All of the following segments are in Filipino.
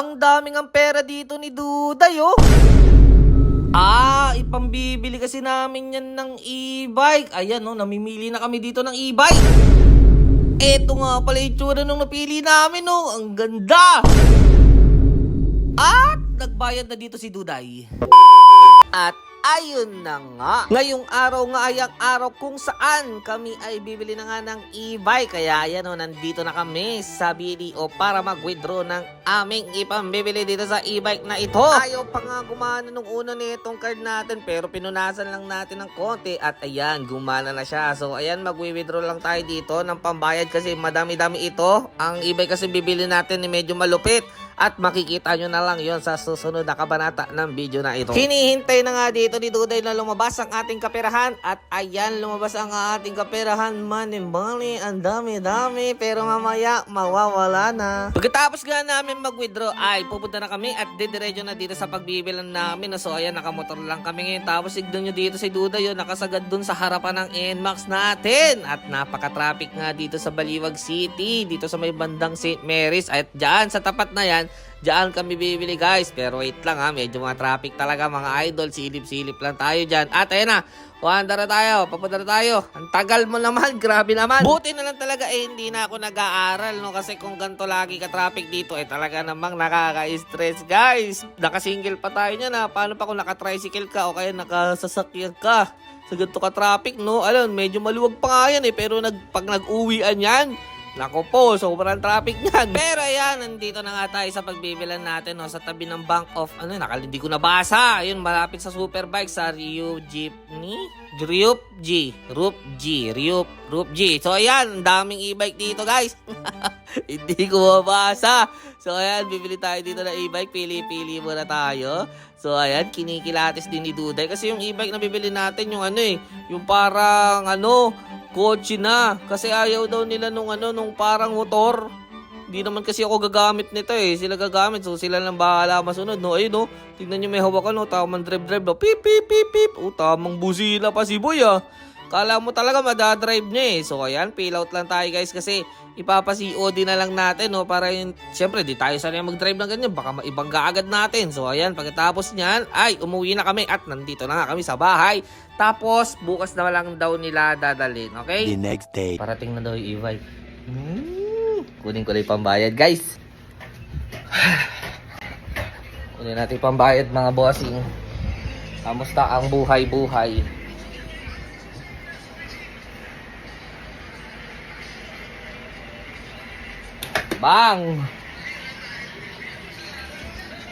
Ang daming ang pera dito ni Duday, oh. Ah, ipambibili kasi namin yan ng e-bike. Ayan, oh, namimili na kami dito ng e-bike. Eto nga pala yung nung napili namin, oh. Ang ganda. At nagbayad na dito si Duday. At ayun na nga. Ngayong araw nga ay ang araw kung saan kami ay bibili na nga ng e-bike. Kaya yan o, nandito na kami sa BDO para mag-withdraw ng aming ipambibili dito sa e-bike na ito. Ayaw pa nga gumana nung una nitong card natin pero pinunasan lang natin ng konti at ayan, gumana na siya. So ayan, mag-withdraw lang tayo dito ng pambayad kasi madami-dami ito. Ang e-bike kasi bibili natin medyo malupit. At makikita nyo na lang yon sa susunod na kabanata ng video na ito. Hinihintay na nga dito ni Duday na lumabas ang ating kaperahan. At ayan, lumabas ang ating kaperahan. Money, money, ang dami-dami. Pero mamaya, mawawala na. Pagkatapos nga namin mag-withdraw, ay pupunta na kami at didiretso na dito sa pagbibilan namin. So ayan, nakamotor lang kami ngayon. Tapos sigdan nyo dito si Duday yun, nakasagad dun sa harapan ng NMAX natin. At napaka-traffic nga dito sa Baliwag City, dito sa may bandang St. Mary's. At dyan, sa tapat na yan, Diyan kami bibili guys. Pero wait lang ha, medyo mga traffic talaga mga idol. Silip-silip lang tayo dyan. At ayun na, Wanda na tayo, papunta na tayo. Ang tagal mo naman, grabe naman. Buti na lang talaga eh, hindi na ako nag-aaral, no? Kasi kung ganito lagi ka-traffic dito, eh talaga namang nakaka-stress, guys. Nakasingle pa tayo niyan, ha? Paano pa kung naka-tricycle ka o kaya nakasasakyan ka? Sa ganito ka-traffic, no? Alam, medyo maluwag pa nga yan, eh. Pero nag, pag nag-uwian yan, Nako po, sobrang traffic niyan. Pero ayan, nandito na nga tayo sa pagbibilan natin no, sa tabi ng Bank of, ano, nakal, hindi ko nabasa. Ayun, malapit sa Superbike sa Rio Jeepney. Ryup G. Rup G. Ryup, Rup G. So ayan, daming e-bike dito guys. hindi ko mabasa. So ayan, bibili tayo dito ng e-bike. Pili-pili muna tayo. So ayan, kinikilatis din ni Duday. Kasi yung e-bike na bibili natin, yung ano eh, yung parang ano, kotse na. Kasi ayaw daw nila nung ano, nung parang motor. Hindi naman kasi ako gagamit nito eh. Sila gagamit. So sila lang bahala masunod. No, ayun no. Tignan nyo may hawakan no. Tamang drive-drive no. Pip, pip, pip, pip. Oh, tamang busina pa si boy ah. Kala mo talaga madadrive niya eh. So ayan, peel out lang tayo guys kasi ipapa-COD na lang natin no para yun, syempre di tayo sanay mag-drive ng ganyan baka maibangga agad natin. So ayan, pagkatapos niyan ay umuwi na kami at nandito na nga kami sa bahay. Tapos bukas na lang daw nila dadalhin, okay? The next day. Parating na daw yung e-bike. Hmm, kunin ko lang yung pambayad, guys. kunin natin yung pambayad, mga bossing. Kamusta ang buhay-buhay? Bang!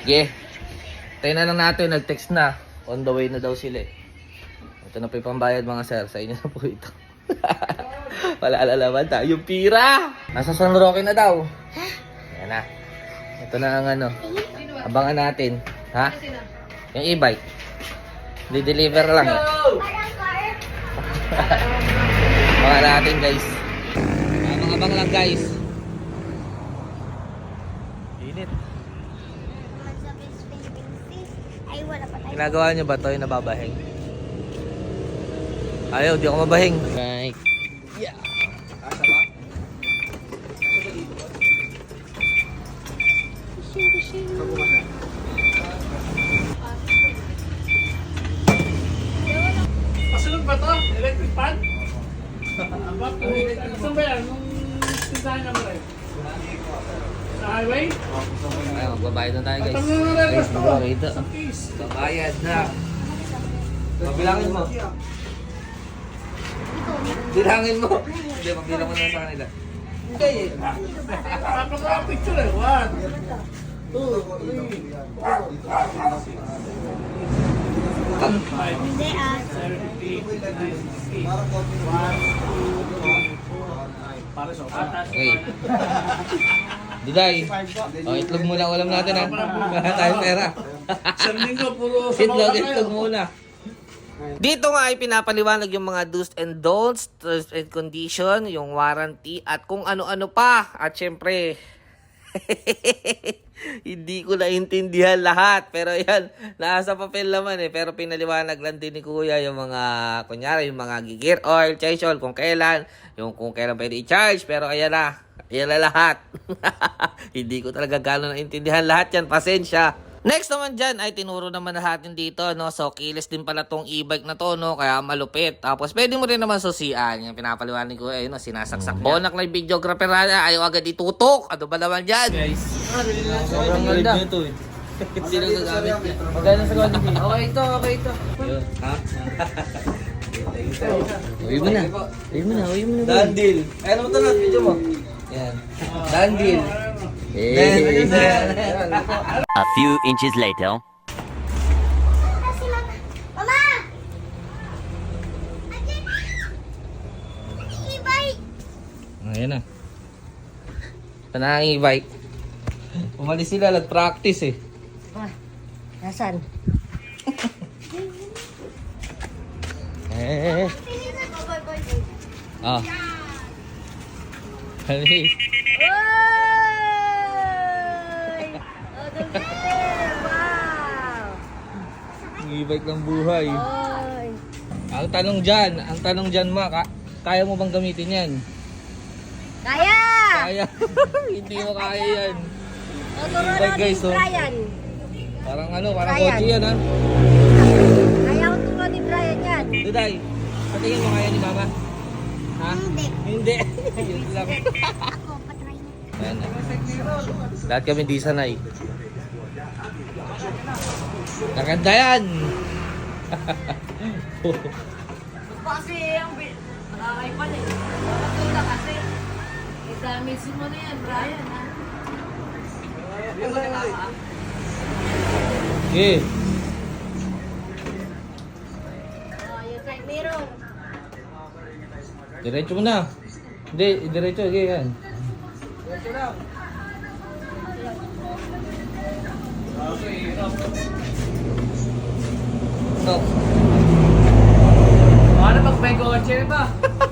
Ge. Tayo na lang natin, nag-text na. On the way na daw sila eh. Ito na po yung pambayad mga sir. Sa inyo na po ito. Wala alalaman tayo. Yung pira! Nasa San Roque na daw. Ayan na. Ito na ang ano. Abangan natin. Ha? Yung e-bike. Di-deliver lang eh. Abangan natin guys. Abang-abang lang guys. Init. Ay, wala pa tayo. Ginagawa niyo ba to yung nababahing? Ayaw, di ako mabahing. Right. Yeah. Asa ba? Pasunod ba to? Electric fan? Aba po. Saan ba yan? Nung tindahan naman rin? Highway? Ayaw, magbabayad na tayo guys. Magbabayad na. Sa case. Babayad na. Pabilangin mo. Bilangin mo. Hindi, pabilang mo na sa kanila. Hindi. Napaka-picture eh. One. Two. Three. Ah. Eight. Eight. Four. Five. Para sa upat. Duday. O, itlog muna ulam natin ha. Wala tayong pera. Isang linggo, puro sa Itlog, mga itlog muna. Dito nga ay pinapaliwanag yung mga do's and don'ts, terms and condition, yung warranty, at kung ano-ano pa. At syempre, Hindi ko naintindihan lahat. Pero yan, nasa papel naman eh. Pero pinaliwanag lang din ni Kuya yung mga, kunyari, yung mga gear oil, change oil, kung kailan, yung kung kailan pwede i-charge. Pero ayan na, ayan na lahat. Hindi ko talaga gano'n naintindihan lahat yan. Pasensya. Next naman dyan ay tinuro naman natin dito, no? So, kilis din pala tong e-bike na to, no? Kaya malupit. Tapos, pwede mo rin naman susian. Yung pinapaliwanag ko, ayun, no? Sinasaksak niya. Bonak na yung videographer na, ayaw agad itutok. Ano ba naman dyan? Guys, sobrang ganda. Ito, eh. Hindi na gagamit niya. Sa Okay ito, okay ito. Ha? Uwi mo na. Uwi mo na, uwi mo na. Dandil. Ano mo ito na? Video mo. Yan. Dandil. A few inches later. Ayan na. Ito na ang e-bike. Umalis sila, nag-practice eh. Ah, nasan? Eh, ah. Hali. Oy! Oh, the bear! Wow! Ang e-bike ng buhay. Oy! Ang tanong dyan, ang tanong dyan ma, ka- kaya mo bang gamitin yan? Kaya! Kaya. Hindi mo kaya yan. Tuturo Bye, guys, ni oh. Brian. Parang ano, parang Kaya. kotse yan ha. Kaya ko turo ni Brian yan. Duday, sa tingin mo kaya ni mama? Ha? Hindi. Hindi. Yun lang. Ako, patry mo. Ayan. Lahat kami di sanay. Maganda yan! Kasi ang nakakaipan eh. Matula kasi. I-damage mo na yan, Brian, ha? Okay. Oh, yung side mirror. Diretso mo na. Hindi, diretso. Okay, yan. Para pag may kotse ba?